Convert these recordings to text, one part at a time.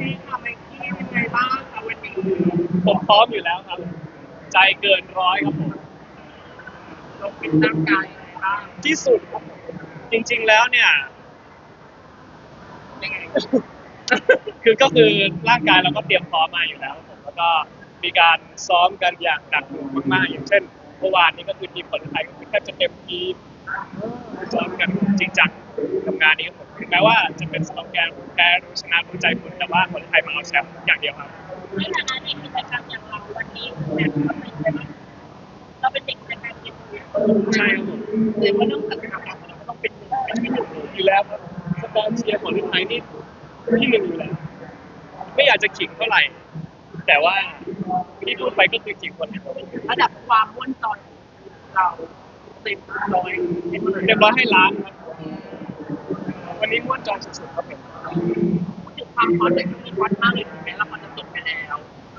มีทำไมที่เป็นไงบ้างคะวันนี้ผมพร้อมอยู่แล้วครับ ใจเกินร้อยครับผมเราเป็นร่างกายยังไงบ้างที่สุดครับผมจริง ๆแล้วเนี่ย ยังไงคือก็คือร่างกายเราก็เตรียมพร้อมมาอยู่แล้วครับผมแล้วก็มีการซ้อมกันอย่างหนักหน่วงมากๆอย่างเช่นเมื่อวานนี้ก็คือทีมคนไทยก็คือแทบจะเต็มทีม ซ้อมกันจริงจังกับงานนี้ครับผมถึงแม้ว่าจะเป็นสโลแกนแพ้ชนะรู้ใจคุณแต่ว่าคนไทยมาเอาแชมป์อย่างเดียวครับ ในฐานะเด็กกิจกรรมอย่างเราวันนี้แบบเราเป็นอะไรบ้างเราเป็นเด็กกิจกรรเรียนรู้ใช่ครับผมเรียกว่าต้องจัดการเราก็ต้องเป็นเป็นที่หนึ่งอยู่แล้วครับสปอนเชียร์ของรุ่นไทยนี่ที่หนึ่งอยู่แล้วไม่อยากจะขิงเท่าไหร่ แต่ว่าที่พูดไปก็คือขิงคนระดับความม้วนจอยเรา เต็มร้อยเป็นเลยเรียบร้อยให้ล้านครับวันนี้ม้วนจอยสุดๆครับผมพูดถึงความฮอตเลยมีฮอตมากเลยถึงแม้ละครจะจบไปแล้ว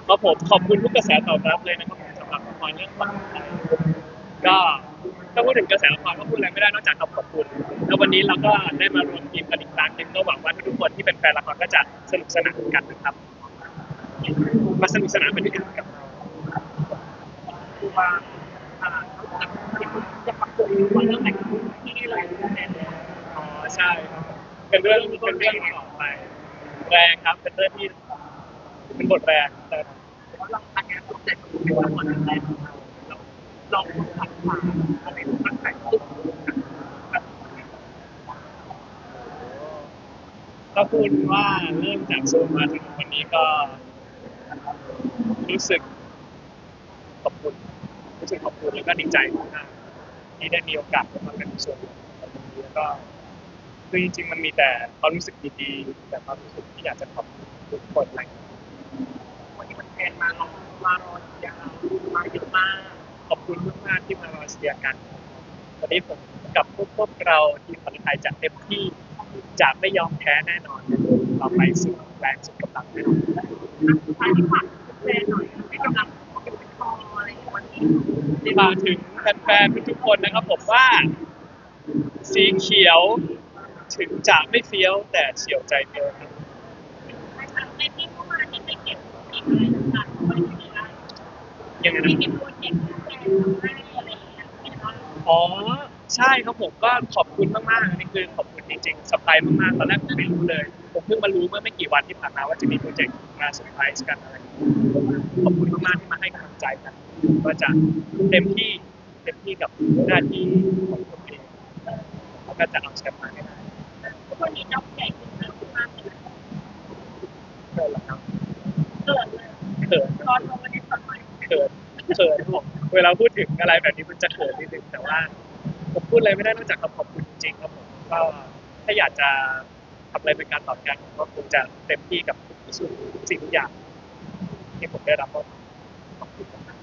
ครับผมขอบคุณทุกกระแสตอบรับเลยนะครับผมสำหรับละครเรื่องฝันไทยก็ถ้าพูดถึงกระแสละครก็พูดอะไรไม่ได้นอกจากขอบคุณแล้ววันนี้เราก็ได้มารวมทีมกันอีกครั้งหนึ่งก็หวังว่าทุกคนที่เป็นแฟนละครก็จะสนุกสนานกันนะครับมาสนุกสนานไปด้วยกันกับเรา ระกบตัวเรื่องแต่งที่เลยแน่เลยอ๋อใช่ครับเป็นเรื่องเป็นเรื่องต่อไปแรงครับเป็นเรื่องที่เป็นบทแรงแต่เพราเราอันนี้เราแต่งเป็นละครแรกของเราเราลองผัดผ่านอะไรตั้งแต่ตึ้งถ้าพูดว่าเริ่มจากซนมาถึงวันนี้ก็ รู้สึกขอบคุณรู้สึกขอบคุณแล้วก็ดีใจมาก ที่ได้มีโอกาสมาเป็นส่วนหนึ่งของตรงนี้แล้วก็คือจริง ๆ มันมีแต่ความรู้สึกดีๆแต่ความรู้สึกที่อยากจะขอบคุณทุกคนอะไรอย่างเงี้ยวันนี้มันแทนมาลอมารอยร์เรามาเยอะมากขอบคุณมากๆที่มารอเชียร์กันวันนี้ผมกับพวกพวกเราทีมคนไทยจะเต็มที่จะไม่ยอมแพ้แน่นอนเราไปสุดแรงสุดกำลังแน่นอนท้ายที่ฝากแฟนหน่อยให้กำลัง ที่มาถึงแฟนๆทุกๆคนนะครับผมว่า สีเขียวถึงจะไม่เฟี้ยวแต่เฉียวใจเฟี้ยวครับในที่เข้ามาที่ไปเก็บเก็บอะไรต่างๆไว้ที่นี่ได้ยังไงมีนะเก็บโปรเจกต์แฟนทำให้อะไรอย่างเงี้ยเป็นว่าอ๋อใช่ครับผมก็ขอบคุณมากๆอันนี่คือขอบคุณจริงๆสไปมากๆตอนแรกผมไม่รู้เลย ผมเพิ่งมารู้เมื่อไม่กี่วันที่ผ่านมาว่าจะมีโปรเจกต์มาเซอร์ไพรส์กันอะไรอย่างเงี้ยขอบคุณมากๆที่มาให้กำลังใจกันก็จะเต็มที่เต็มที่กับหน้าที่ของตัวเองแล้วก็จะเอาแชมป์มาให้ได้ทุกวันนี้น้องใหญ่ขึ้นมากเลยเกินแล้วครับเกิดเลยเขินร้อนลงมาในสมัยเขินเขินผมเวลาพูดถึงอะไรแบบนี้มันจะเขินนิดนึงแต่ว่าผมพูดอะไรไม่ได้นอกจากคำขอบคุณจริงๆครับผมก็ถ้าอยากจะทำอะไรเป็นการตอบแทนผมก็คงจะเต็มที่กับทุกสิ่งทุกสิ่งทุกอย่างที่ผมได้รับมอบขอบคุณมาก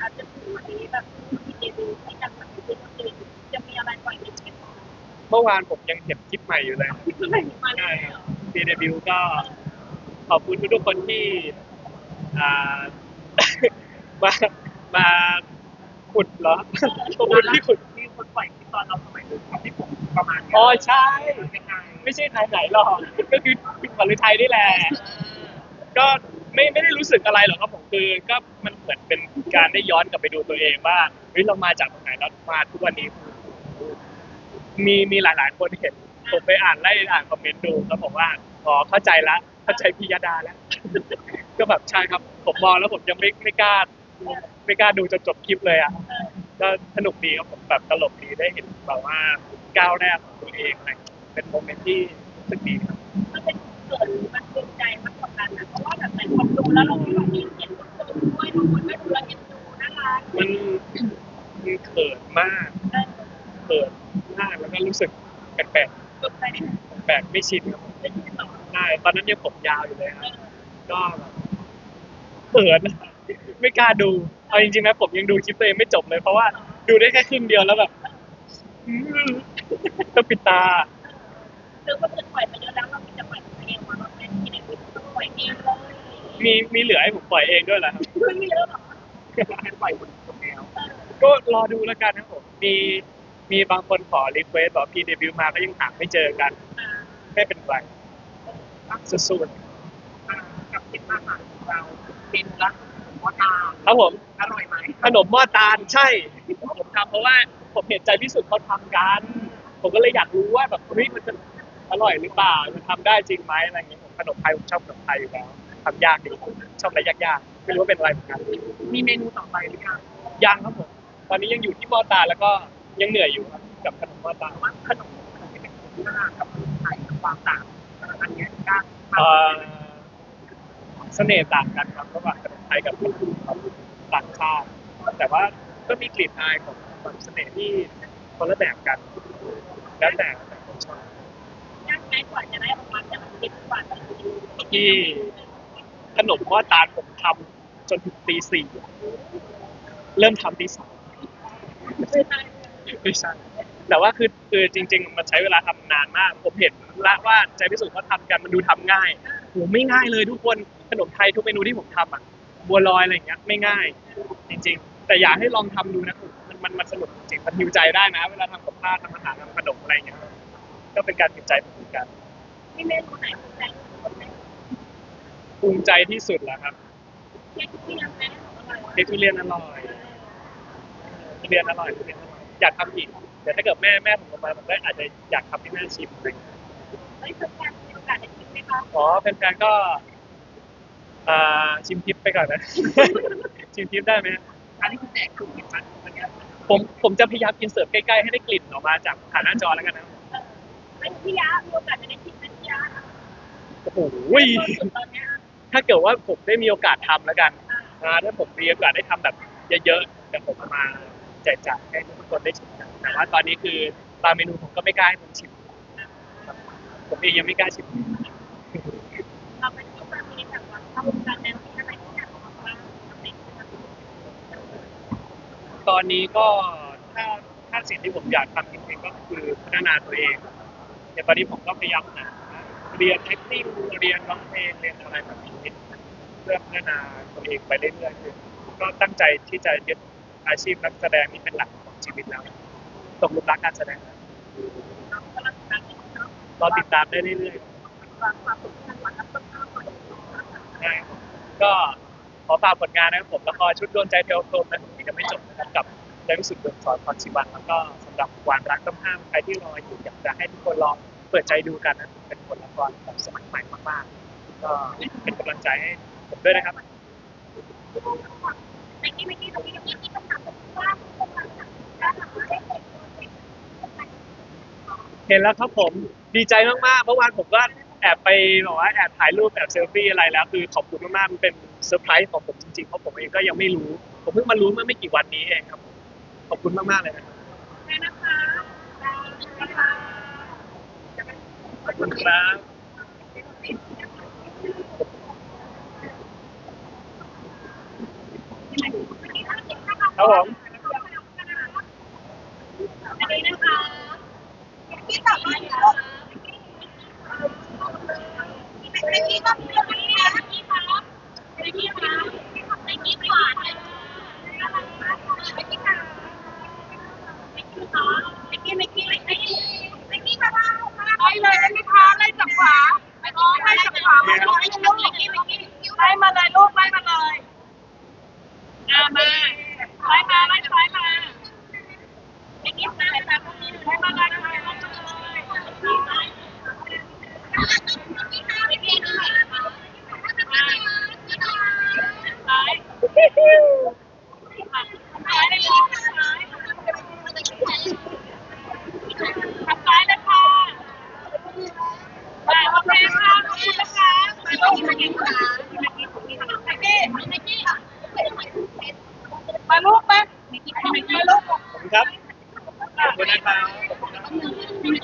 อาจจะถึงวันนี้แบบมีเดบิวต์ให้กันแบบนี้ก็คือจะมีอะไรปล่อยในเช็คเมื่อวานผมยังเห็นคลิปใหม่อยู่เลยที่เพิ่งได้มาเลใช่ยครับพีเดบิวก็ขอบคุณทุกๆคนที่อ่ามามาขุดเหรอขอบคุณที่ขุดมีคนปล่อยคลิปตอนเราสมัยนึงที่ผม ประมาณอ๋อใช่ยังไงไม่ใช่ไทยไหนหรอก ก็คือคุณขวัญฤทัยนี่แหละ ก็ไม่ไม่ได้รู้สึกอะไรหรอกครับผมคือก็มันเหมือนเป็นการได้ย้อนกลับไปดูตัวเองว่าเฮ้ยเรามาจากตรงไหนแล้วมาทุกวันนี้ มีมีหลาย ๆ คนเห็นผมไปอ่านไล่อ่านคอมเมนต์ดูแล้วบอกว่าอ๋อเข้าใจละเข้าใจพิยดาแล้ว ก็แบบใช่ครับผมมองแล้วผมยังไม่ไม่กล้าไม่กล้าดูจนจบคลิปเลยอะ ก็สนุกดีครับผมแบบตลกดีได้เห็นแบบว่าก้าวแรกของตัวเองอะไรเป็นโมเมนต์ที่รู้สึกดีครับมันเป็นเกิดมันภูมิใจมากกว่ากันนะเพราะว่าแบบแต่คนดูแล้วเราก็แบบมีเห็นคนดูด้วยบางคนไม่ดูแล้วเห็นดูน่ารักมันมันเขินมากเขินมากแล้วก็รู้สึกแปลกๆแปลกไม่ชินครับใช่ตอนนั้นยังผมยาวอยู่เลยครับก็เขินไม่กล้าดู เอาจริงๆนะผมยังดูคลิปตัวเองไม่จบเลยเพราะว่าดูได้แค่ครึ่งเดียวแล้วแบบอื้อต้องปิดตา คือก็คือปล่อยไปเยอะแล้วเราจะปล่อยตัวเองมาเราเป็นที่ไหนก็ปล่อยเองเลยมีมีเหลือให้ผมปล่อยเองด้วยเหรอครับไม่มีเยอะหรอกเป็นปล่อยคนจบแล้วก็รอดูแล้วกันนะผมมีมีบางคนขอรีเควสบอกพี่เดบิวต์มาก็ยังหาไม่เจอกันอ่าไม่เป็นไรบ้างสุดอ่ากับเมนูอาหารของเราเมนูละ หัวตาๆครับผม อร่อยไหมขนมหม้อตาลใช่ ผมทำเพราะว่าผมเห็นใจพิสุทธิ์เขาทำกัน ผมก็เลยอยากรู้ว่าแบบเฮ้ยมันจะอร่อยหรือเปล่ามันทำได้จริงไหมอะไรอย่างเงี้ยผมขนมไทยผมชอบขนมไทยอยู่แล้วทำยากดีชอบอะไรยากๆไม่รู้ว่าเป็นอะไรเหมือนกันมีเมนูต่อไปหรือยังยังครับผมตอนนี้ยังอยู่ที่หม้อตาลแล้วก็ยังเหนื่อยอยู่ครับกับขนมหม้อตาล ว่าขนมที่เป็นหน้ากับขนมไทยความต่างอันเนี้ยยากมาเอ่กอ เสน่ห์ต่างกันครับระหว่างขนมไทยกับขนมต่างชาติแต่ว่าก็มีกลิ่นอายของความเสน่ห์ที่คนละแบบกันแล้วแต่แต่คนชอบยากไหมกว่าจะได้ออกมาแต่ละคลิปกว่าจะที่ขนมหม้อตาลผมทำจนถึงตีสี่เริ่มทำตีสองไม่ใช่แต่ว่าคือคือจริง ๆ มันใช้เวลาทำนานมาก ผมเห็นละว่าใจพิสูจน์เขาทำกันมันดูทำง่ายโหไม่ง่ายเลยทุกคน ขนมไทยทุกเมนูที่ผมทำอะบัวลอยอะไรอย่างเงี้ยไม่ง่าย จริง ๆ แต่อยากให้ลองทำดูนะมันมันมันสนุกจริงๆมันฮิวใจได้นะ เวลาทำกับข้าวทำอาหารทำขนมอะไรอย่างเงี้ยก็เป็นการฮิวใจผมเหมือนกันที่เมนูไหนภูมิใจที่สุดไหมภูมิใจที่สุดแล้วครับเค้กที่ยังแม่ของเราเค้กทุเรียนอร่อยทุเรียนอร่อยทุเรียนอร่อยอยากทำอีกเดี๋ยวถ้าเกิดแม่แม่ผมออกมาผมก็อาจจะอยากทำให้แม่ชิมอะไรอย่างเงี้ย เฮ้ยคือการมีโอกาสได้ชิมไหมคะ อ๋อแฟนๆก็ อ่าชิมทิปไปก่อนนะ ชิมทิปได้ไหมฮะอันนี้คือแจกคือกินมันมันเนี่ยผมผมจะพยายามอินเสิร์ตใกล้ๆให้ได้กลิ่นออกมาจากผ่านหน้าจอแล้วกันนะเป็นพี่ยามีโอกาสจะได้ชิมเป็นพี่ยาโอ้โหตอนนี้ถ้าเกิดว่าผมได้มีโอกาสทำแล้วกันอ่าถ้าผมมีโอกาสได้ทำแบบเยอะๆเดี๋ยวผมเอามาแจกจ่ายให้ทุกคนได้ชิมกันแต่ว่าตอนนี้คือตามเมนูผมก็ไม่กล้าให้ผมชิมครับผมเองยังไม่กล้าชิม ตอนนี้ก็ถ้าถ้าสิ่งที่ผมอยากทำจริงๆก็คือพัฒนาตัวเองอย่างตอนนี้ผมก็พยายามหาเรียน acting เรียนร้องเพลงเรียนอะไรแบบนี้เพื่อพัฒนาตัวเองไปเรื่อยๆคือก็ตั้งใจที่จะยึดอาชีพนักแสดงนี้เป็นหลักของชีวิตแล้วตกหลุมรักการแสดงแล้วเรากำลังทำให้เนาะรอติดตามได้เรื่อยค นะครับก็ขอฝากผลงานนะครับผมละครชุดโดนใจเทวพรหมนะผมยังไม่จบนะครับกับใจวิสุทธิ์ดวงสอนพรชีวันแล้วก็สำหรับวานรักต้องห้ามใครที่รออยู่อยากจะให้ทุกคนลองเปิดใจดูกันนะเป็นบทละครแบบสมัยใหม่มากๆก็เป็นกำลังใจให้ผมด้วยนะครับในที่ไม่ที่ตรงนี้ที่ที่ต้องทำเป็นว่าต้องทำการทำให้เด็กเห็นแล้วครับผมดีใจมากๆเมื่อวานผมก็ แอบไปบอกว่าแอบถ่ายรูปแอบเซลฟี่อะไรแล้ว คือขอบคุณมากๆมันเป็นเซอร์ไพรส์ของผมจริงๆเพราะผมเองก็ยังไม่รู้ ผมเพิ่งมารู้เมื่อไม่กี่วันนี้เองครับผมขอบคุณมากๆเลยนะครับแม่นะคะนะคะขอบคุณครับครับผม